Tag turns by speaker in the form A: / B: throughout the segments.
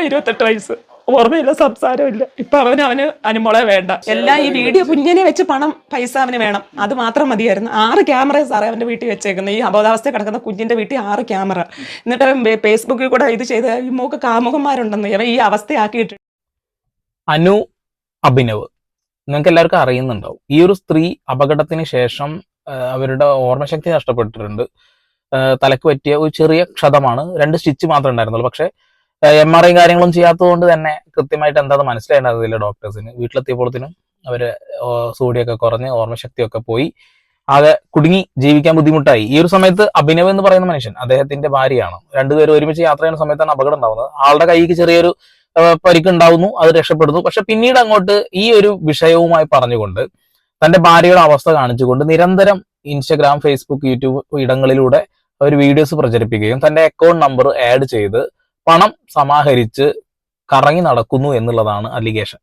A: ഇപ്പൊ ഇരുപത്തെട്ട് വയസ്സ്. ഓർമ്മയില്ല സംസാരമില്ല. ഇപ്പൊ അവന് അവന് അനുമോളെ വേണ്ട. എല്ലാം ഈ വീഡിയോ കുഞ്ഞിനെ വെച്ച് പണം പൈസ അവന് വേണം. അത് മാത്രം മതിയായിരുന്നു. ആറ് ക്യാമറ സാറേ അവന്റെ വീട്ടിൽ വെച്ചേക്കുന്നത് ഈ അബോധാവസ്ഥ കിടക്കുന്ന കുഞ്ഞിന്റെ വീട്ടിൽ ആറ് ക്യാമറ. എന്നിട്ട് അവൻ ഫേസ്ബുക്കിൽ കൂടെ ഇത് ചെയ്ത് ഈ മോക്ക് കാമുകന്മാരുണ്ടെന്ന് അവൻ ഈ അവസ്ഥയാക്കിയിട്ട്.
B: അനു അഭിനവ്. നിങ്ങൾക്ക് എല്ലാവർക്കും അറിയുന്നുണ്ടാവും. ഈ ഒരു സ്ത്രീ അപകടത്തിന് ശേഷം അവരുടെ ഓർമ്മശക്തി നഷ്ടപ്പെട്ടിട്ടുണ്ട്. തലക്ക് പറ്റിയ ഒരു ചെറിയ ക്ഷതമാണ്. രണ്ട് സ്റ്റിച്ച് മാത്രമേ ഉണ്ടായിരുന്നുള്ളൂ. പക്ഷെ എം ആർ ഐ കാര്യങ്ങളും ചെയ്യാത്തതുകൊണ്ട് തന്നെ കൃത്യമായിട്ട് എന്താണെന്ന് മനസ്സിലായിട്ടുണ്ടായിരുന്നില്ല ഡോക്ടേഴ്സിന്. വീട്ടിലെത്തിയപ്പോഴത്തേനും അവർ സൂടിയൊക്കെ കുറഞ്ഞ് ഓർമ്മശക്തിയൊക്കെ പോയി. ആകെ കുടുങ്ങി ജീവിക്കാൻ ബുദ്ധിമുട്ടായി. ഈ ഒരു സമയത്ത് അഭിനവ് എന്ന് പറയുന്ന മനുഷ്യൻ അദ്ദേഹത്തിന്റെ ഭാര്യയാണ്. രണ്ടുപേരും ഒരുമിച്ച് യാത്ര ചെയ്യുന്ന സമയത്താണ് അപകടം ഉണ്ടാവുന്നത്. ആളുടെ കൈക്ക് ചെറിയൊരു പരിക്ക് പരിക്കുണ്ടാവുന്നു അത് രക്ഷപ്പെടുന്നു. പക്ഷെ പിന്നീട് അങ്ങോട്ട് ഈ ഒരു വിഷയവുമായി പറഞ്ഞുകൊണ്ട് തന്റെ ഭാര്യയുടെ അവസ്ഥ കാണിച്ചുകൊണ്ട് നിരന്തരം ഇൻസ്റ്റഗ്രാം ഫേസ്ബുക്ക് യൂട്യൂബ് ഇടങ്ങളിലൂടെ അവർ വീഡിയോസ് പ്രചരിപ്പിക്കുകയും തന്റെ അക്കൗണ്ട് നമ്പർ ആഡ് ചെയ്ത് പണം സമാഹരിച്ച് കറങ്ങി നടക്കുന്നു എന്നുള്ളതാണ് അലിഗേഷൻ.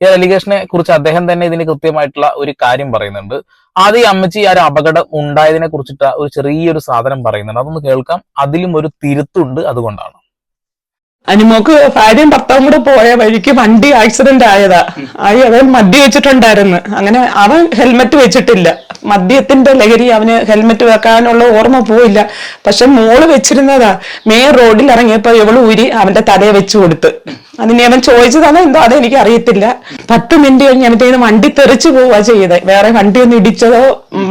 B: ഈ അലിഗേഷനെ കുറിച്ച് അദ്ദേഹം തന്നെ ഇതിന് കൃത്യമായിട്ടുള്ള ഒരു കാര്യം പറയുന്നുണ്ട്. ആദ്യം ഈ അമ്മച്ചി ആ ഒരു അപകടം ഉണ്ടായതിനെ കുറിച്ചിട്ട് ഒരു ചെറിയൊരു സാധനം പറയുന്നുണ്ട്. അതൊന്ന് കേൾക്കാം. അതിലും ഒരു തിരുത്തുണ്ട് അതുകൊണ്ടാണ്.
A: അനുമോക്ക് ഭാര്യയും ഭർത്താവും കൂടെ പോയ വഴിക്ക് വണ്ടി ആക്സിഡന്റ് ആയതാ. ആയി അവൻ മദ്യ വെച്ചിട്ടുണ്ടായിരുന്നു. അങ്ങനെ അവൻ ഹെൽമെറ്റ് വെച്ചിട്ടില്ല. മദ്യത്തിന്റെ ലഹരി അവന് ഹെൽമെറ്റ് വെക്കാനുള്ള ഓർമ്മ പോയില്ല. പക്ഷെ മോൾ വെച്ചിരുന്നതാ. മെയിൻ റോഡിൽ ഇറങ്ങിയപ്പോ ഇവൾ ഊരി അവന്റെ തലയെ വെച്ചു കൊടുത്ത്. അതിന് അവൻ ചോദിച്ചതാണോ എന്തോ അതെനിക്ക് അറിയത്തില്ല. പത്ത് മിനിറ്റ് കഴിഞ്ഞ് അവന്റെ വണ്ടി തെറിച്ചു പോവുക ചെയ്തത് വേറെ വണ്ടി ഒന്നും ഇടിച്ചതോ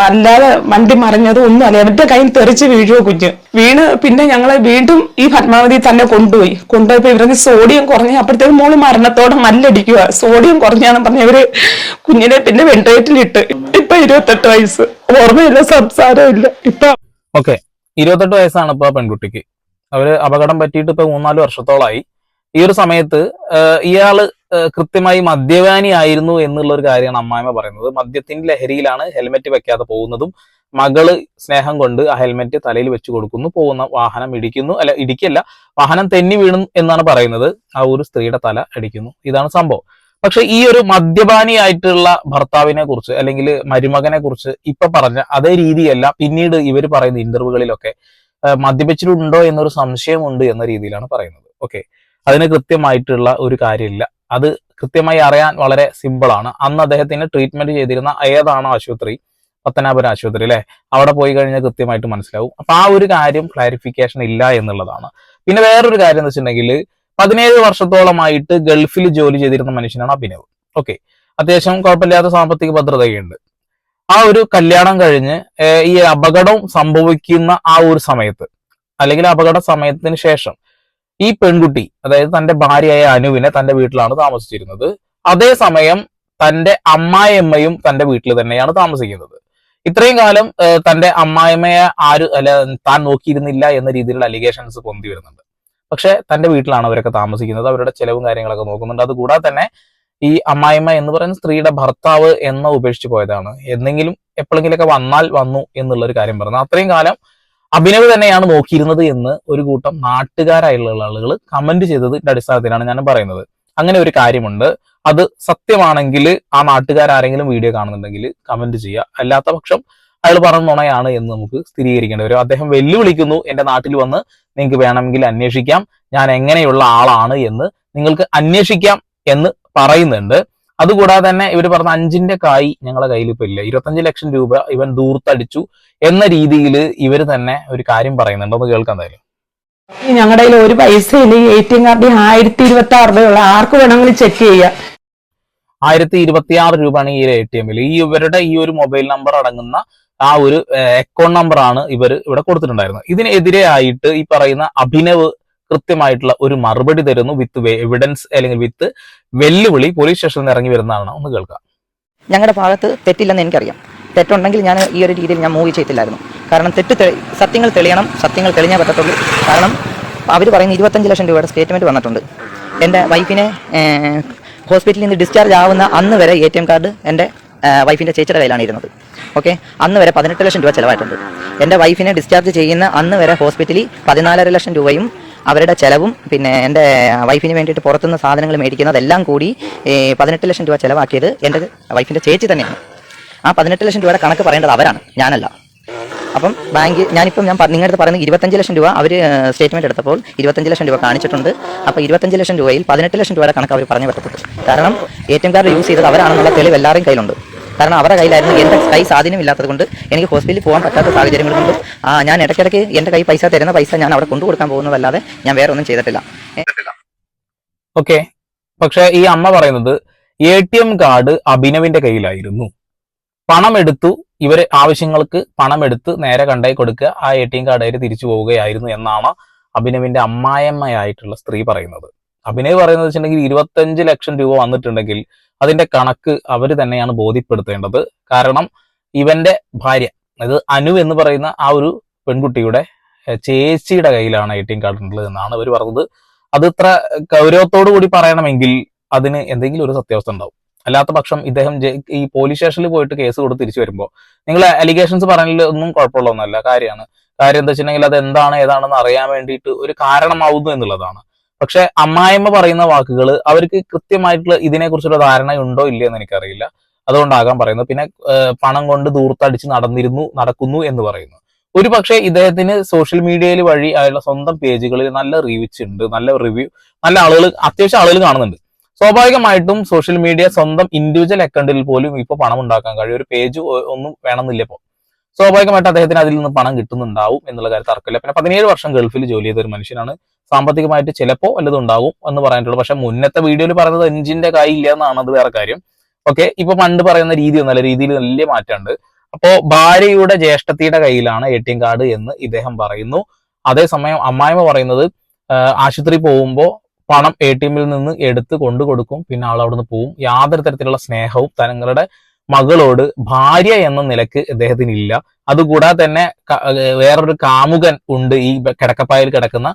A: അല്ലാതെ വണ്ടി മറിഞ്ഞതോ ഒന്നും അല്ല. അവന്റെ കൈ തെറിച്ച് വീഴുവോ കുഞ്ഞ്. വീണ് പിന്നെ ഞങ്ങളെ വീണ്ടും ഈ പത്മാവതി തന്നെ കൊണ്ടുപോയി. കൊണ്ടുപോയപ്പോ ഇവർക്ക് സോഡിയം കുറഞ്ഞ അപ്പോഴത്തേക്ക് മോൾ മരണത്തോടെ മല്ലടിക്കുക സോഡിയം കുറഞ്ഞാന്ന് പറഞ്ഞ ഇവർ കുഞ്ഞിനെ പിന്നെ വെന്റിലേറ്ററിലിട്ട് ഇപ്പൊ ഇരുപത്തെട്ട് വയസ്സ്. ഓർമ്മയില്ല സംസാരമില്ല. ഇപ്പൊ
B: ഓക്കെ ഇരുപത്തെട്ട് വയസ്സാണ് ഇപ്പൊ പെൺകുട്ടിക്ക്. അവർ അപകടം പറ്റിയിട്ട് ഇപ്പൊ മൂന്നാൽ വർഷത്തോളായി. ഈ ഒരു സമയത്ത് ഇയാൾ കൃത്യമായി മദ്യപാനി ആയിരുന്നു എന്നുള്ള ഒരു കാര്യമാണ് അമ്മായിമ്മ പറയുന്നത്. മദ്യത്തിന്റെ ലഹരിയിലാണ് ഹെൽമെറ്റ് വെക്കാതെ പോകുന്നതും മകൾ സ്നേഹം കൊണ്ട് ആ ഹെൽമെറ്റ് തലയിൽ വെച്ച് കൊടുക്കുന്നു. പോകുന്ന വാഹനം ഇടിക്കുന്നു. അല്ല ഇടിക്കല്ല വാഹനം തെന്നി വീണു എന്നാണ് പറയുന്നത്. ആ ഒരു സ്ത്രീയുടെ തല അടിക്കുന്നു. ഇതാണ് സംഭവം. പക്ഷെ ഈ ഒരു മദ്യപാനിയായിട്ടുള്ള ഭർത്താവിനെ കുറിച്ച് അല്ലെങ്കിൽ മരുമകനെ കുറിച്ച് ഇപ്പൊ പറഞ്ഞ അതേ രീതിയല്ല പിന്നീട് ഇവർ പറയുന്ന ഇന്റർവ്യൂകളിലൊക്കെ മദ്യപിച്ചിട്ടുണ്ടോ എന്നൊരു സംശയമുണ്ട് എന്ന രീതിയിലാണ് പറയുന്നത്. ഓക്കെ. അതിന് കൃത്യമായിട്ടുള്ള ഒരു കാര്യമില്ല. അത് കൃത്യമായി അറിയാൻ വളരെ സിമ്പിൾ ആണ്. അന്ന് അദ്ദേഹത്തിന് ട്രീറ്റ്മെന്റ് ചെയ്തിരുന്ന ഏതാണ് ആശുപത്രി? പത്തനാപുരം ആശുപത്രി അല്ലെ അവിടെ പോയി കഴിഞ്ഞാൽ കൃത്യമായിട്ട് മനസ്സിലാവും. അപ്പൊ ആ ഒരു കാര്യം ക്ലാരിഫിക്കേഷൻ ഇല്ല എന്നുള്ളതാണ്. പിന്നെ വേറൊരു കാര്യം എന്ന് വെച്ചിട്ടുണ്ടെങ്കിൽ പതിനേഴ് വർഷത്തോളമായിട്ട് ഗൾഫിൽ ജോലി ചെയ്തിരുന്ന മനുഷ്യനാണ് അഭിനവ്. ഓക്കെ അത്യാവശ്യം കുഴപ്പമില്ലാത്ത സാമ്പത്തിക ഭദ്രതയുണ്ട് ആ ഒരു കല്യാണം കഴിഞ്ഞ് ഈ അപകടം സംഭവിക്കുന്ന ആ ഒരു സമയത്ത് അല്ലെങ്കിൽ അപകട സമയത്തിന് ശേഷം ഈ പെൺകുട്ടി അതായത് തന്റെ ഭാര്യയായ അനുവിനെ തന്റെ വീട്ടിലാണ് താമസിച്ചിരുന്നത്. അതേസമയം തന്റെ അമ്മായിയമ്മയും തന്റെ വീട്ടിൽ തന്നെയാണ് താമസിക്കുന്നത്. ഇത്രയും കാലം തന്റെ അമ്മായിമ്മയെ ആര് അല്ല താൻ നോക്കിയിരുന്നില്ല എന്ന രീതിയിലുള്ള അലിഗേഷൻസ് പൊന്തി വരുന്നുണ്ട്. പക്ഷെ തന്റെ വീട്ടിലാണ് അവരൊക്കെ താമസിക്കുന്നത്. അവരുടെ ചെലവും കാര്യങ്ങളൊക്കെ നോക്കുന്നുണ്ട്. അതുകൂടാതെ തന്നെ ഈ അമ്മായിമ്മ എന്ന് പറയുന്ന സ്ത്രീയുടെ ഭർത്താവ് എന്ന ഉപേക്ഷിച്ച് പോയതാണ്. എന്തെങ്കിലും എപ്പോഴെങ്കിലൊക്കെ വന്നാൽ വന്നു എന്നുള്ള ഒരു കാര്യം പറഞ്ഞു. അത്രയും കാലം അഭിനവ് തന്നെയാണ് നോക്കിയിരുന്നത് എന്ന് ഒരു കൂട്ടം നാട്ടുകാരായുള്ള ആളുകൾ കമന്റ് ചെയ്തതിന്റെ അടിസ്ഥാനത്തിലാണ് ഞാൻ പറയുന്നത്. അങ്ങനെ ഒരു കാര്യമുണ്ട്. അത് സത്യമാണെങ്കിൽ ആ നാട്ടുകാരാരെങ്കിലും വീഡിയോ കാണുന്നുണ്ടെങ്കിൽ കമന്റ് ചെയ്യുക. അല്ലാത്ത പക്ഷം അയാൾ പറഞ്ഞ നുണയാണ് എന്ന് നമുക്ക് സ്ഥിരീകരിക്കേണ്ടി വരും. അദ്ദേഹം വെല്ലുവിളിക്കുന്നു എന്റെ നാട്ടിൽ വന്ന് നിങ്ങൾക്ക് വേണമെങ്കിൽ അന്വേഷിക്കാം. ഞാൻ എങ്ങനെയുള്ള ആളാണ് എന്ന് നിങ്ങൾക്ക് അന്വേഷിക്കാം എന്ന് പറയുന്നുണ്ട്. അതുകൂടാതെ തന്നെ ഇവർ പറഞ്ഞ അഞ്ചിന്റെ കായി ഞങ്ങളുടെ കയ്യിൽ ഇപ്പൊ ഇല്ല. ഇരുപത്തഞ്ച് ലക്ഷം രൂപ ഇവൻ ദൂർത്തടിച്ചു എന്ന രീതിയിൽ ഇവർ തന്നെ ഒരു കാര്യം പറയുന്നുണ്ടോ. എന്ന് കേൾക്കാൻ തരും
A: ഞങ്ങളുടെ കയ്യിൽ ഒരു പൈസ ഇല്ലെങ്കിൽ എ ടി എം കാർഡിൽ ആയിരത്തി ഇരുപത്തി ആറ് രൂപയുള്ള ആർക്ക് വേണമെങ്കിലും ചെക്ക് ചെയ്യാം.
B: ആയിരത്തി ഇരുപത്തിയാറ് രൂപയാണ് ഈ എ ടി എമ്മിൽ ഈ ഇവരുടെ ഈ ഒരു മൊബൈൽ നമ്പർ അടങ്ങുന്ന ആ ഒരു അക്കൗണ്ട് നമ്പർ ആണ് ഇവർ ഇവിടെ കൊടുത്തിട്ടുണ്ടായിരുന്നത്. ഇതിനെതിരെ ആയിട്ട് ഈ പറയുന്ന അഭിനവ് കൃത്യമായിട്ടുള്ള ഒരു മറുപടി തരുന്നു. വിത്ത് എവിഡൻസ് അല്ലെങ്കിൽ വിത്ത് വെല്ലുവിളി പോലീസ് സ്റ്റേഷനിൽ നിന്ന് ഇറങ്ങി വരുന്നതാണ് ഒന്ന് കേൾക്കാം.
C: ഞങ്ങളുടെ ഭാഗത്ത് തെറ്റില്ലെന്ന് എനിക്കറിയാം. തെറ്റുണ്ടെങ്കിൽ ഞാൻ ഈ ഒരു രീതിയിൽ ഞാൻ മൂവ് ചെയ്തില്ലായിരുന്നു. കാരണം തെറ്റ് സത്യങ്ങൾ തെളിയണം സത്യങ്ങൾ തെളിഞ്ഞേ പറ്റത്തുള്ളൂ. കാരണം അവർ പറയുന്ന ഇരുപത്തഞ്ച് ലക്ഷം രൂപയുടെ സ്റ്റേറ്റ്മെന്റ് വന്നിട്ടുണ്ട്. എന്റെ വൈഫിനെ ഹോസ്പിറ്റലിൽ നിന്ന് ഡിസ്ചാർജ് ആവുന്ന അന്ന് വരെ എ ടി എം കാർഡ് എന്റെ വൈഫിന്റെ ചേച്ചിയുടെ കയ്യിലാണ് ഇരുന്നത്. ഓക്കെ അന്ന് വരെ പതിനെട്ട് ലക്ഷം രൂപ ചിലവായിട്ടുണ്ട്. എന്റെ വൈഫിനെ ഡിസ്ചാർജ് ചെയ്യുന്ന അന്ന് വരെ ഹോസ്പിറ്റലിൽ പതിനാലര ലക്ഷം രൂപയും അവരുടെ ചിലവും പിന്നെ എന്റെ വൈഫിന് വേണ്ടിയിട്ട് പുറത്തുനിന്ന് സാധനങ്ങൾ മേടിക്കുന്നതെല്ലാം കൂടി പതിനെട്ട് ലക്ഷം രൂപ ചിലവാക്കിയത് എന്റെ വൈഫിന്റെ ചേച്ചി തന്നെയാണ്. ആ പതിനെട്ട് ലക്ഷം രൂപയുടെ കണക്ക് പറയേണ്ടത് അവരാണ് ഞാനല്ല. അപ്പം ബാങ്ക് ഞാനിപ്പം ഞാൻ നിങ്ങളുടെ പറയുന്നത് ഇരുപത്തഞ്ച് ലക്ഷം രൂപ അവർ സ്റ്റേറ്റ്മെന്റ് എടുത്തപ്പോൾ ഇരുപത്തഞ്ച് ലക്ഷം രൂപ കാണിച്ചിട്ടുണ്ട്. അപ്പോൾ ഇരുപത്തഞ്ച് ലക്ഷം രൂപയിൽ പതിനെട്ട് ലക്ഷം രൂപയുടെ കണക്ക് അവർ പറഞ്ഞു പറ്റത്തുള്ളൂ. കാരണം A T M card use ചെയ്തത് അവരാണെന്നുള്ള തെളിവ് എല്ലാവരുടെയും കയ്യിലുണ്ട്. കാരണം അവരുടെ കയ്യിലായിരുന്നു എന്റെ കൈ സ്വാധീനം ഇല്ലാത്തത് കൊണ്ട് എനിക്ക് ഹോസ്പിറ്റലിൽ പോകാൻ പറ്റാത്ത സാഹചര്യങ്ങൾ കൊണ്ട് ആ ഞാൻ ഇടയ്ക്കിടയ്ക്ക് എന്റെ കൈ പൈസ തരുന്ന പൈസ ഞാൻ അവിടെ കൊണ്ടു കൊടുക്കാൻ പോകുന്നതല്ലാതെ ഞാൻ വേറെ ഒന്നും ചെയ്തിട്ടില്ല.
B: ഓക്കെ പക്ഷെ ഈ അമ്മ പറയുന്നത് എ ടി എം കാർഡ് അഭിനവിന്റെ കയ്യിലായിരുന്നു. പണം എടുത്തു ഇവരെ ആവശ്യങ്ങൾക്ക് പണം എടുത്ത് നേരെ കണ്ടായി കൊടുക്കുക. ആ എ ടി എം കാർഡ് തിരിച്ചു പോവുകയായിരുന്നു എന്നാണ് അഭിനവിന്റെ അമ്മായിയമ്മയായിട്ടുള്ള സ്ത്രീ പറയുന്നത്. അഭിനവ് പറയുന്നത് വെച്ചിട്ടുണ്ടെങ്കിൽ ഇരുപത്തഞ്ച് ലക്ഷം രൂപ വന്നിട്ടുണ്ടെങ്കിൽ അതിന്റെ കണക്ക് അവർ തന്നെയാണ് ബോധ്യപ്പെടുത്തേണ്ടത്. കാരണം ഇവന്റെ ഭാര്യ അതായത് അനു എന്ന് പറയുന്ന ആ ഒരു പെൺകുട്ടിയുടെ ചേച്ചിയുടെ കയ്യിലാണ് എ ടി എം കാർഡ് ഉള്ളത് എന്നാണ് അവർ പറഞ്ഞത്. അത് ഇത്ര ഗൗരവത്തോടു കൂടി പറയണമെങ്കിൽ അതിന് എന്തെങ്കിലും ഒരു സത്യാവസ്ഥ ഉണ്ടാവും. അല്ലാത്ത പക്ഷം ഇദ്ദേഹം ഈ പോലീസ് സ്റ്റേഷനിൽ പോയിട്ട് കേസ് കൊടുത്ത് തിരിച്ചു വരുമ്പോൾ നിങ്ങൾ അലിഗേഷൻസ് പറഞ്ഞതിൽ ഒന്നും കുഴപ്പമുള്ള ഒന്നല്ല കാര്യമാണ്. കാര്യം എന്താ വെച്ചിട്ടുണ്ടെങ്കിൽ അത് എന്താണ് ഏതാണെന്ന് അറിയാൻ വേണ്ടിയിട്ട് ഒരു കാരണമാവുന്നു എന്നുള്ളതാണ്. പക്ഷെ അമ്മായിമ്മ പറയുന്ന വാക്കുകൾ അവർക്ക് കൃത്യമായിട്ടുള്ള ഇതിനെക്കുറിച്ചുള്ള ധാരണ ഉണ്ടോ ഇല്ലയോ എന്ന് എനിക്കറിയില്ല. അതുകൊണ്ടാകാൻ പറയുന്നത്. പിന്നെ പണം കൊണ്ട് ദൂർത്തടിച്ച് നടന്നിരുന്നു നടക്കുന്നു എന്ന് പറയുന്നു. ഒരു പക്ഷേ ഇദ്ദേഹത്തിന് സോഷ്യൽ മീഡിയയിൽ വഴി അയാളുടെ സ്വന്തം പേജുകളിൽ നല്ല റീച്ച് ഉണ്ട് നല്ല റിവ്യൂ നല്ല ആളുകൾ അത്യാവശ്യം ആളുകൾ കാണുന്നുണ്ട്. സ്വാഭാവികമായിട്ടും സോഷ്യൽ മീഡിയ സ്വന്തം ഇൻഡിവിജ്വൽ അക്കൗണ്ടിൽ പോലും ഇപ്പൊ പണം ഉണ്ടാക്കാൻ കഴിയും. ഒരു പേജ് ഒന്നും വേണമെന്നില്ല ഇപ്പൊ. സ്വാഭാവികമായിട്ട് അദ്ദേഹത്തിന് അതിൽ നിന്ന് പണം കിട്ടുന്നുണ്ടാവും എന്നുള്ള കാര്യം തർക്കമില്ല. പിന്നെ പതിനേഴ് വർഷം ഗൾഫിൽ ജോലി ചെയ്ത ഒരു മനുഷ്യനാണ്. സാമ്പത്തികമായിട്ട് ചിലപ്പോ വല്ലതും ഉണ്ടാവും എന്ന് പറയാനുള്ളൂ. പക്ഷെ മുന്നത്തെ വീഡിയോയിൽ പറയുന്നത് എഞ്ചിന്റെ കൈ ഇല്ല എന്നാണ് അത് വേറെ കാര്യം. ഓക്കെ ഇപ്പൊ പണ്ട് പറയുന്ന രീതി ഒന്നല്ല രീതിയിൽ വലിയ മാറ്റമുണ്ട്. അപ്പോ ഭാര്യയുടെ ജ്യേഷ്ഠത്തിയുടെ കയ്യിലാണ് എ ടി എം കാർഡ് എന്ന് ഇദ്ദേഹം പറയുന്നു. അതേസമയം അമ്മായിമ്മ പറയുന്നത് ആശുപത്രി പോകുമ്പോൾ പണം എ ടി എമ്മിൽ നിന്ന് എടുത്ത് കൊണ്ടു കൊടുക്കും. പിന്നെ ആൾ അവിടുന്ന് പോവും. യാതൊരു തരത്തിലുള്ള സ്നേഹവും തങ്ങളുടെ മകളോട് ഭാര്യ എന്ന നിലയ്ക്ക് അദ്ദേഹത്തിന് ഇല്ല അതുകൂടാതെ തന്നെ വേറൊരു കാമുകൻ ഉണ്ട് ഈ കിടക്കപ്പായിൽ കിടക്കുന്ന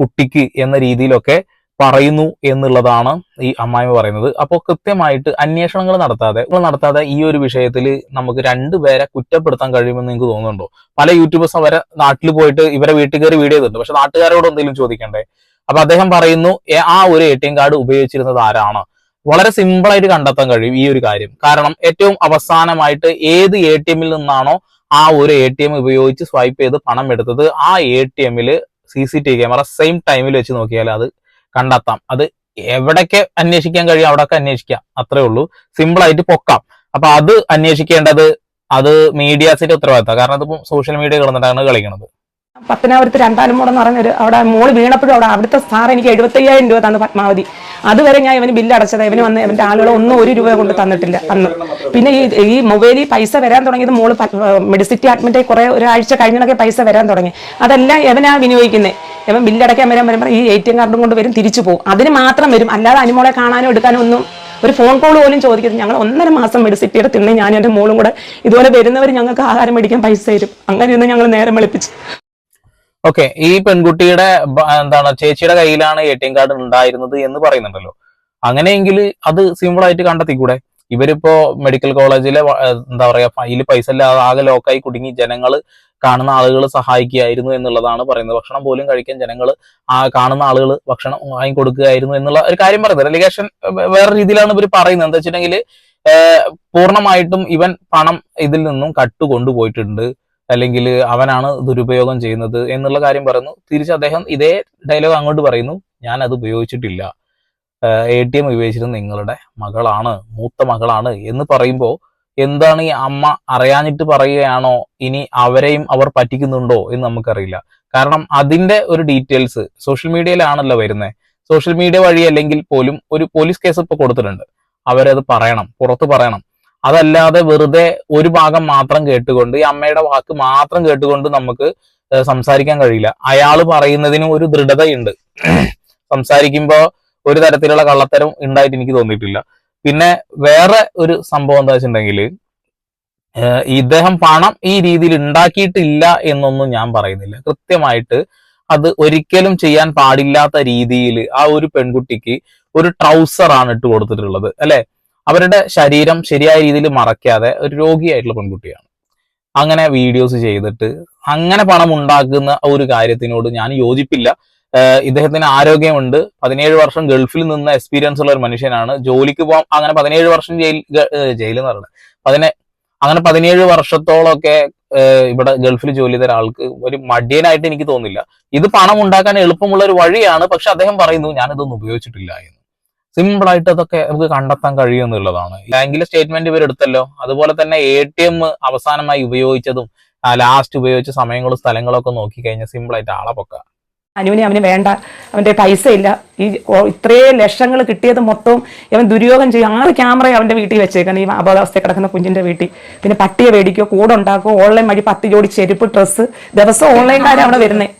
B: കുട്ടിക്ക് എന്ന രീതിയിലൊക്കെ പറയുന്നു എന്നുള്ളതാണ് ഈ അമ്മായിമ്മ പറയുന്നത്. അപ്പോൾ കൃത്യമായിട്ട് അന്വേഷണങ്ങൾ നടത്താതെ നടത്താതെ ഈ ഒരു വിഷയത്തിൽ നമുക്ക് രണ്ടുപേരെ കുറ്റപ്പെടുത്താൻ കഴിയുമെന്ന് നിങ്ങൾക്ക് തോന്നുന്നുണ്ടോ? പല യൂട്യൂബേഴ്സ് അവരെ നാട്ടിൽ പോയിട്ട് ഇവരെ വീട്ടിൽ കയറി വീഡിയോ ചെയ്തിട്ടുണ്ട്. പക്ഷെ നാട്ടുകാരോട് എന്തെങ്കിലും ചോദിക്കണ്ടേ? അപ്പൊ അദ്ദേഹം പറയുന്നു ആ ഒരു എ ടി എം കാർഡ് ഉപയോഗിച്ചിരുന്നത് ആരാണ്? വളരെ സിമ്പിൾ ആയിട്ട് കണ്ടെത്താൻ കഴിയും ഈ ഒരു കാര്യം. കാരണം ഏറ്റവും അവസാനമായിട്ട് ഏത് എ ടി എമ്മിൽ നിന്നാണോ ആ ഒരു എ ടി എം ഉപയോഗിച്ച് സ്വൈപ്പ് ചെയ്ത് പണം എടുത്തത് ആ എ ടി എമ്മിൽ C C T camera same ടൈമിൽ വെച്ച് നോക്കിയാൽ അത് കണ്ടെത്താം. അത് എവിടൊക്കെ അന്വേഷിക്കാൻ കഴിയും അവിടൊക്കെ അന്വേഷിക്കാം. അത്രേ ഉള്ളൂ. സിമ്പിൾ ആയിട്ട് പൊക്കാം. അപ്പൊ അത് അന്വേഷിക്കേണ്ടത് അത് മീഡിയാസിന്റെ ഉത്തരവാദിത്തം. കാരണം അതിപ്പോ സോഷ്യൽ മീഡിയ കിടന്നിട്ടാണ് കളിക്കുന്നത്
A: പത്തനാപുരത്ത് രണ്ടാലും എന്ന് പറഞ്ഞൊരു അവിടെ മോൾ വീണപ്പോഴും അവിടെ അവിടുത്തെ സാർ എനിക്ക് എഴുപത്തയ്യായിരം രൂപ തന്നു പത്മാവതി. അതുവരെ ഞാൻ ഇവന് ബില്ല് അടച്ചത്. ഇവന് വന്ന് ഇവന്റെ ആളുകൾ ഒന്നും ഒരു രൂപ കൊണ്ട് തന്നിട്ടില്ല. അന്ന്. പിന്നെ ഈ ഈ മൊബൈലിൽ പൈസ വരാൻ തുടങ്ങിയത് മോൾ മെഡിസിറ്റി അഡ്മിറ്റ് കുറെ ഒരാഴ്ച കഴിഞ്ഞൊക്കെ പൈസ വരാൻ തുടങ്ങി. അതെല്ലാം ഇവനാ വിനിയോഗിക്കുന്നത് ഇവൻ ബില്ലടയ്ക്കാൻ വരാൻ വരുമ്പോൾ ഈ എ ടി എം കാർഡും കൊണ്ട് വരും തിരിച്ചു പോകും. അതിന് മാത്രം വരും. അല്ലാതെ അനുമോളെ കാണാനോ എടുക്കാനോ ഒന്നും ഒരു ഫോൺ കോൾ പോലും ചോദിക്കരുത്. ഞങ്ങൾ ഒന്നര മാസം മെഡിസിറ്റിയുടെ തിന്നെ ഞാൻ എന്റെ മോളും കൂടെ ഇതുപോലെ വരുന്നവർ ഞങ്ങൾക്ക് ആഹാരം മേടിക്കാൻ പൈസ തരും. അങ്ങനെ ഇന്ന് ഞങ്ങൾ നേരം വെളുപ്പിച്ച്.
B: ഓക്കെ ഈ പെൺകുട്ടിയുടെ എന്താണ് ചേച്ചിയുടെ കയ്യിലാണ് എ ടി എം കാർഡ് ഉണ്ടായിരുന്നത് എന്ന് പറയുന്നുണ്ടല്ലോ. അങ്ങനെയെങ്കിൽ അത് സിമ്പിൾ ആയിട്ട് കണ്ടെത്തിക്കൂടെ? ഇവരിപ്പോ മെഡിക്കൽ കോളേജിലെ എന്താ പറയാ ഫയൽ പൈസ ഇല്ലാതെ ആകെ ലോക്കായി കുടുങ്ങി ജനങ്ങൾ കാണുന്ന ആളുകൾ സഹായിക്കുകയായിരുന്നു എന്നുള്ളതാണ് പറയുന്നത്. ഭക്ഷണം പോലും കഴിക്കാൻ ജനങ്ങൾ ആ കാണുന്ന ആളുകൾ ഭക്ഷണം വാങ്ങി കൊടുക്കുകയായിരുന്നു എന്നുള്ള ഒരു കാര്യം പറയുന്നത്. റെലിഗേഷൻ വേറെ രീതിയിലാണ് ഇവർ പറയുന്നത്. എന്താ വെച്ചിട്ടുണ്ടെങ്കിൽ പൂർണമായിട്ടും ഇവൻ പണം ഇതിൽ നിന്നും കട്ട് കൊണ്ടുപോയിട്ടുണ്ട് അല്ലെങ്കിൽ അവനാണ് ദുരുപയോഗം ചെയ്യുന്നത് എന്നുള്ള കാര്യം പറയുന്നു. തിരിച്ച് അദ്ദേഹം ഇതേ ഡയലോഗ് അങ്ങോട്ട് പറയുന്നു ഞാൻ അത് ഉപയോഗിച്ചിട്ടില്ല എ ടി എം ഉപയോഗിച്ചിരുന്ന നിങ്ങളുടെ മകളാണ് മൂത്ത മകളാണ് എന്ന് പറയുമ്പോൾ എന്താണ് ഈ അമ്മ അറിയാഞ്ഞിട്ട് പറയുകയാണോ? ഇനി അവരെയും അവർ പറ്റിക്കുന്നുണ്ടോ എന്ന് നമുക്കറിയില്ല. കാരണം അതിന്റെ ഒരു ഡീറ്റെയിൽസ് സോഷ്യൽ മീഡിയയിലാണല്ലോ വരുന്നത് സോഷ്യൽ മീഡിയ വഴി അല്ലെങ്കിൽ പോലും ഒരു പോലീസ് കേസ് ഇപ്പൊ കൊടുത്തിട്ടുണ്ട്. അവരത് പറയണം പുറത്ത് പറയണം. അതല്ലാതെ വെറുതെ ഒരു ഭാഗം മാത്രം കേട്ടുകൊണ്ട് ഈ അമ്മയുടെ വാക്ക് മാത്രം കേട്ടുകൊണ്ട് നമുക്ക് സംസാരിക്കാൻ കഴിയില്ല. അയാൾ പറയുന്നതിന് ഒരു ദൃഢതയുണ്ട്. സംസാരിക്കുമ്പോൾ ഒരു തരത്തിലുള്ള കള്ളത്തരം ഉണ്ടായിട്ട് എനിക്ക് തോന്നിയിട്ടില്ല. പിന്നെ വേറെ ഒരു സംഭവം എന്താ വെച്ചിട്ടുണ്ടെങ്കിൽ ഇദ്ദേഹം പണം ഈ രീതിയിൽ ഉണ്ടാക്കിയിട്ടില്ല എന്നൊന്നും ഞാൻ പറയുന്നില്ല. കൃത്യമായിട്ട് അത് ഒരിക്കലും ചെയ്യാൻ പാടില്ലാത്ത രീതിയിൽ ആ ഒരു പെൺകുട്ടിക്ക് ഒരു ട്രൗസറാണ് ഇട്ട് കൊടുത്തിട്ടുള്ളത്. അല്ലെ? അവരുടെ ശരീരം ശരിയായ രീതിയിൽ മറയ്ക്കാതെ ഒരു രോഗിയായിട്ടുള്ള പെൺകുട്ടിയാണ്. അങ്ങനെ വീഡിയോസ് ചെയ്തിട്ട് അങ്ങനെ പണം ഉണ്ടാക്കുന്ന ഒരു കാര്യത്തിനോട് ഞാൻ യോജിപ്പില്ല. ഇദ്ദേഹത്തിന് ആരോഗ്യമുണ്ട്. പതിനേഴ് വർഷം ഗൾഫിൽ നിന്ന് എക്സ്പീരിയൻസ് ഉള്ള ഒരു മനുഷ്യനാണ്. ജോലിക്ക് പോകാൻ അങ്ങനെ പതിനേഴ് വർഷം ജയിൽ ജയിലിൽ എന്ന് പറയുന്നത്. പതിനെ അങ്ങനെ പതിനേഴ് വർഷത്തോളമൊക്കെ ഇവിടെ ഗൾഫിൽ ജോലി ചെയ്ത ഒരാൾക്ക് ഒരു മടിയനായിട്ട് എനിക്ക് തോന്നില്ല. ഇത് പണം ഉണ്ടാക്കാൻ എളുപ്പമുള്ള ഒരു വഴിയാണ്. പക്ഷെ അദ്ദേഹം പറയുന്നു ഞാൻ ഇതൊന്നും ഉപയോഗിച്ചിട്ടില്ല എന്ന്. സിമ്പിൾ ആയിട്ട് അതൊക്കെ നമുക്ക് കണ്ടെത്താൻ കഴിയും എന്നുള്ളതാണ് ബാങ്കിലെ സ്റ്റേറ്റ്മെന്റ് ഇവർ എടുത്തല്ലോ. അതുപോലെ തന്നെ എ ടി എം അവസാനമായി ഉപയോഗിച്ചതും ലാസ്റ്റ് ഉപയോഗിച്ച സമയങ്ങളും സ്ഥലങ്ങളും ഒക്കെ നോക്കിക്കഴിഞ്ഞാൽ സിമ്പിൾ ആയിട്ട് ആളെ പൊക്ക.
A: അനുവിനെ അവന് വേണ്ട. അവന്റെ പൈസ ഇല്ല ഈ ഇത്രയും ലക്ഷങ്ങൾ കിട്ടിയത് മൊത്തവും അവൻ ദുര്യോഗം ചെയ്യും. ആറ് ക്യാമറ അവന്റെ വീട്ടിൽ വെച്ചേക്കണം. ഈ അബോധാവസ്ഥ കിടക്കുന്ന കുഞ്ഞിന്റെ വീട്ടിൽ. പിന്നെ പട്ടിയെ മേടിക്കോ കൂടെ ഉണ്ടാക്കോ ഓൺലൈൻ വഴി പത്ത് ജോഡി ചെരുപ്പ് ഡ്രസ്സ് ദിവസം ഓൺലൈൻകാരാണ് അവിടെ വരുന്നത്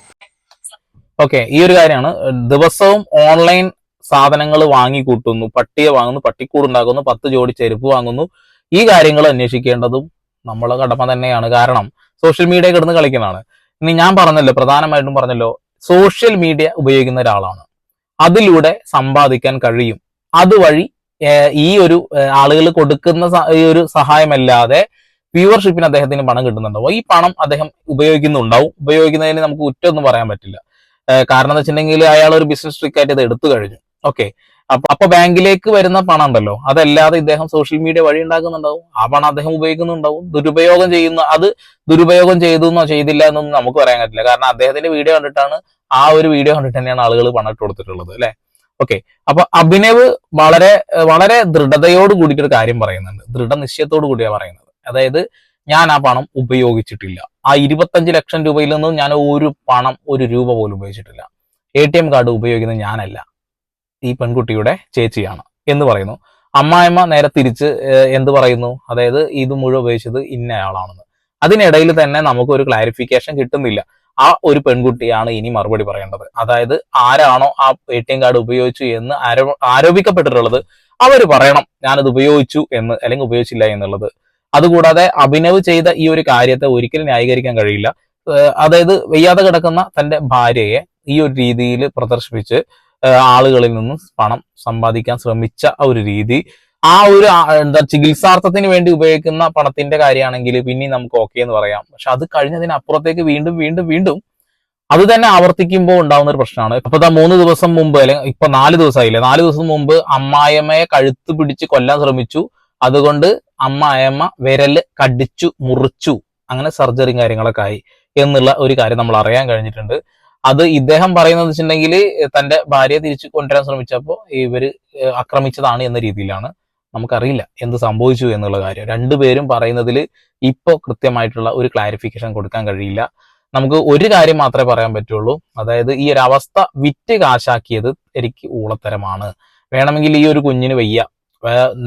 B: ഓക്കെ ഈ ഒരു കാര്യമാണ്. ദിവസവും ഓൺലൈൻ സാധനങ്ങൾ വാങ്ങിക്കൂട്ടുന്നു പട്ടിയെ വാങ്ങുന്നു പട്ടിക്കൂട് ഉണ്ടാക്കുന്നു പത്ത് ജോഡി ചെരുപ്പ് വാങ്ങുന്നു. ഈ കാര്യങ്ങൾ അന്വേഷിക്കേണ്ടതും നമ്മളെ കടമ തന്നെയാണ്. കാരണം സോഷ്യൽ മീഡിയ കിടന്ന് കളിക്കുന്നതാണ്. ഇനി ഞാൻ പറഞ്ഞല്ലോ പ്രധാനമായിട്ടും പറഞ്ഞല്ലോ സോഷ്യൽ മീഡിയ ഉപയോഗിക്കുന്ന ഒരാളാണ്. അതിലൂടെ സമ്പാദിക്കാൻ കഴിയും. അതുവഴി ഈ ഒരു ആളുകൾ കൊടുക്കുന്ന ഈ ഒരു സഹായമല്ലാതെ വ്യൂവർഷിപ്പിന് അദ്ദേഹത്തിന് പണം കിട്ടുന്നുണ്ടാവും. ഈ പണം അദ്ദേഹം ഉപയോഗിക്കുന്നുണ്ടാവും. ഉപയോഗിക്കുന്നതിന് നമുക്ക് കുറ്റമൊന്നും പറയാൻ പറ്റില്ല. കാരണം എന്ന് വെച്ചിട്ടുണ്ടെങ്കിൽ അയാൾ ഒരു ബിസിനസ് ട്രിക്കായിട്ട് ഇത് എടുത്തു കഴിഞ്ഞു. ഓക്കെ അപ്പൊ ബാങ്കിലേക്ക് വരുന്ന പണം ഉണ്ടല്ലോ അതല്ലാതെ ഇദ്ദേഹം സോഷ്യൽ മീഡിയ വഴി ഉണ്ടാക്കുന്നുണ്ടാവും. ആ പണം അദ്ദേഹം ഉപയോഗിക്കുന്നുണ്ടാവും. ദുരുപയോഗം ചെയ്യുന്ന അത് ദുരുപയോഗം ചെയ്തു എന്നോ ചെയ്തില്ല എന്നൊന്നും നമുക്ക് പറയാൻ പറ്റില്ല. കാരണം അദ്ദേഹത്തിന്റെ വീഡിയോ കണ്ടിട്ടാണ് ആ ഒരു വീഡിയോ കണ്ടിട്ട് തന്നെയാണ് ആളുകൾ പണം ഇട്ട് കൊടുത്തിട്ടുള്ളത് അല്ലെ? ഓക്കെ അപ്പൊ അഭിനവ് വളരെ വളരെ ദൃഢതയോട് കൂടിയിട്ട് ഒരു കാര്യം പറയുന്നുണ്ട്. ദൃഢനിശ്ചയത്തോട് കൂടിയാണ് പറയുന്നത്. അതായത് ഞാൻ ആ പണം ഉപയോഗിച്ചിട്ടില്ല. ആ ഇരുപത്തഞ്ച് ലക്ഷം രൂപയിൽ നിന്നും ഞാൻ ഒരു പണം ഒരു രൂപ പോലും ഉപയോഗിച്ചിട്ടില്ല. എ ടി എം കാർഡ് ഉപയോഗിക്കുന്നത് ഞാനല്ല. ഈ പെൺകുട്ടിയുടെ ചേച്ചിയാണ് എന്ന് പറയുന്നു. അമ്മായിമ്മ നേരെ തിരിച്ച് എന്ത് പറയുന്നു? അതായത് ഇത് മുഴുവൻ ഉപയോഗിച്ചത് ഇന്നയാളാണെന്ന്. അതിനിടയിൽ തന്നെ നമുക്ക് ഒരു ക്ലാരിഫിക്കേഷൻ കിട്ടുന്നില്ല. ആ ഒരു പെൺകുട്ടിയാണ് ഇനി മറുപടി പറയേണ്ടത്. അതായത് ആരാണോ ആ എ ടി എം കാർഡ് ഉപയോഗിച്ചു എന്ന് ആരോ ആരോപിക്കപ്പെട്ടിട്ടുള്ളത് അവർ പറയണം. ഞാനത് ഉപയോഗിച്ചു എന്ന് അല്ലെങ്കിൽ ഉപയോഗിച്ചില്ല എന്നുള്ളത്. അതുകൂടാതെ അഭിനവ് ചെയ്ത ഈ ഒരു കാര്യത്തെ ഒരിക്കലും ന്യായീകരിക്കാൻ കഴിയില്ല. അതായത് വയ്യാതെ കിടക്കുന്ന തന്റെ ഭാര്യയെ ഈ ഒരു രീതിയിൽ പ്രദർശിപ്പിച്ച് ആളുകളിൽ നിന്നും പണം സമ്പാദിക്കാൻ ശ്രമിച്ച ഒരു രീതി. ആ ഒരു എന്താ ചികിത്സാർത്ഥത്തിന് വേണ്ടി ഉപയോഗിക്കുന്ന പണത്തിന്റെ കാര്യമാണെങ്കിൽ പിന്നെ നമുക്ക് ഓക്കെ എന്ന് പറയാം. പക്ഷെ അത് കഴിഞ്ഞതിനപ്പുറത്തേക്ക് വീണ്ടും വീണ്ടും വീണ്ടും അത് തന്നെ ആവർത്തിക്കുമ്പോൾ ഉണ്ടാവുന്ന ഒരു പ്രശ്നമാണ്. ഇപ്പൊ താ മൂന്ന് ദിവസം മുമ്പ് അല്ലെങ്കിൽ ഇപ്പൊ നാല് ദിവസമായില്ലേ? നാല് ദിവസം മുമ്പ് അമ്മായിയമ്മയെ കഴുത്ത് പിടിച്ച് കൊല്ലാൻ ശ്രമിച്ചു. അതുകൊണ്ട് അമ്മായിയമ്മ വിരൽ കടിച്ചു മുറിച്ചു. അങ്ങനെ സർജറിയും കാര്യങ്ങളൊക്കെ ആയി എന്നുള്ള ഒരു കാര്യം നമ്മൾ അറിയാൻ കഴിഞ്ഞിട്ടുണ്ട്. അത് ഇദ്ദേഹം പറയുന്നത് വെച്ചിട്ടുണ്ടെങ്കിൽ തന്റെ ഭാര്യയെ തിരിച്ചു കൊണ്ടുവരാൻ ശ്രമിച്ചപ്പോൾ ഇവർ ആക്രമിച്ചതാണ് എന്ന രീതിയിലാണ്. നമുക്കറിയില്ല എന്ത് സംഭവിച്ചു എന്നുള്ള കാര്യം. രണ്ടുപേരും പറയുന്നതിൽ ഇപ്പോ കൃത്യമായിട്ടുള്ള ഒരു ക്ലാരിഫിക്കേഷൻ കൊടുക്കാൻ കഴിയില്ല. നമുക്ക് ഒരു കാര്യം മാത്രമേ പറയാൻ പറ്റുള്ളൂ. അതായത് ഈ ഒരു അവസ്ഥ വിറ്റ് കാശാക്കിയത് എനിക്ക് ഊളത്തരമാണ്. വേണമെങ്കിൽ ഈ ഒരു കുഞ്ഞിന് വയ്യ.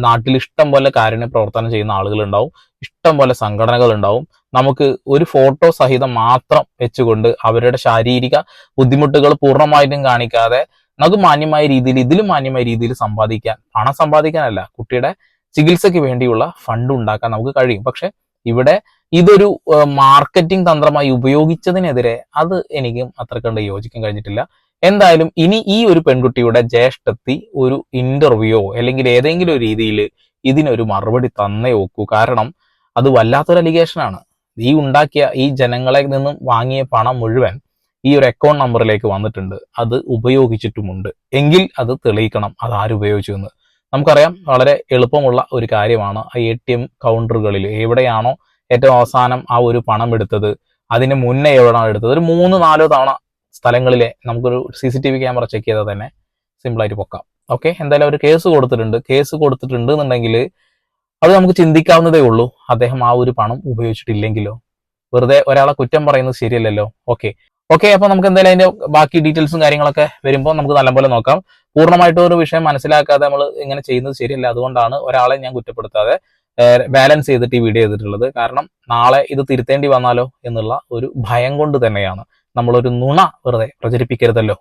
B: നാട്ടിൽ ഇഷ്ടം പോലെ കാരുണ്യ പ്രവർത്തനം ചെയ്യുന്ന ആളുകൾ ഉണ്ടാവും ഇഷ്ടം പോലെ സംഘടനകൾ ഉണ്ടാവും നമുക്ക് ഒരു ഫോട്ടോ സഹിതം മാത്രം വെച്ചുകൊണ്ട് അവരുടെ ശാരീരിക ബുദ്ധിമുട്ടുകൾ പൂർണമായിട്ടും കാണിക്കാതെ നമുക്ക് മാന്യമായ രീതിയിൽ ഇതിലും മാന്യമായ രീതിയിൽ സമ്പാദിക്കാൻ പണം സമ്പാദിക്കാനല്ല കുട്ടിയുടെ ചികിത്സയ്ക്ക് വേണ്ടിയുള്ള ഫണ്ട് ഉണ്ടാക്കാൻ നമുക്ക് കഴിയും. പക്ഷെ ഇവിടെ ഇതൊരു മാർക്കറ്റിംഗ് തന്ത്രമായി ഉപയോഗിച്ചതിനെതിരെ അത് എനിക്കും അത്ര കണ്ട് യോജിക്കാൻ കഴിഞ്ഞിട്ടില്ല. എന്തായാലും ഇനി ഈ ഒരു പെൺകുട്ടിയുടെ ജ്യേഷ്ഠത്തി ഒരു ഇന്റർവ്യൂയോ അല്ലെങ്കിൽ ഏതെങ്കിലും രീതിയിൽ ഇതിനൊരു മറുപടി തന്നേ ഓക്കൂ കാരണം അത് വല്ലാത്തൊരു അലിഗേഷൻ ആണ്. ഈ ഉണ്ടാക്കിയ ഈ ജനങ്ങളെ നിന്നും വാങ്ങിയ പണം മുഴുവൻ ഈ ഒരു അക്കൗണ്ട് നമ്പറിലേക്ക് വന്നിട്ടുണ്ട്. അത് ഉപയോഗിച്ചിട്ടുമുണ്ട്. എങ്കിൽ അത് തെളിയിക്കണം. അത് ആരുപയോഗിച്ചു എന്ന്. നമുക്കറിയാം വളരെ എളുപ്പമുള്ള ഒരു കാര്യമാണ് ആ എ ടി എം കൗണ്ടറുകളിൽ എവിടെയാണോ ഏറ്റവും അവസാനം ആ ഒരു പണം എടുത്തത്. അതിന് മുന്നേ എവിടെയാണോ എടുത്തത്? ഒരു മൂന്ന് നാലോ തവണ സ്ഥലങ്ങളിലെ നമുക്കൊരു C C T V camera check ചെയ്താൽ തന്നെ സിമ്പിളായിട്ട് പൊക്കാം. ഓക്കെ എന്തായാലും അവർ കേസ് കൊടുത്തിട്ടുണ്ട്. കേസ് കൊടുത്തിട്ടുണ്ട് എന്നുണ്ടെങ്കിൽ അത് നമുക്ക് ചിന്തിക്കാവുന്നതേ ഉള്ളൂ. അദ്ദേഹം ആ ഒരു പണം ഉപയോഗിച്ചിട്ടില്ലെങ്കിലോ? വെറുതെ ഒരാളെ കുറ്റം പറയുന്നത് ശരിയല്ലല്ലോ. ഓക്കെ ഓക്കെ അപ്പൊ നമുക്ക് എന്തായാലും അതിന്റെ ബാക്കി ഡീറ്റെയിൽസും കാര്യങ്ങളൊക്കെ വരുമ്പോൾ നമുക്ക് നല്ലപോലെ നോക്കാം. പൂർണമായിട്ട് ഒരു വിഷയം മനസ്സിലാക്കാതെ നമ്മൾ ഇങ്ങനെ ചെയ്യുന്നത് ശരിയല്ല. അതുകൊണ്ടാണ് ഒരാളെ ഞാൻ കുറ്റപ്പെടുത്താതെ ബാലൻസ് ചെയ്തിട്ട് ഈ വീഡിയോ ചെയ്തിട്ടുള്ളത്. കാരണം നാളെ ഇത് തിരുത്തേണ്ടി വന്നാലോ എന്നുള്ള ഒരു ഭയം കൊണ്ട് തന്നെയാണ്. നമ്മളൊരു നുണ വെറുതെ പ്രചരിപ്പിക്കരുതല്ലോ.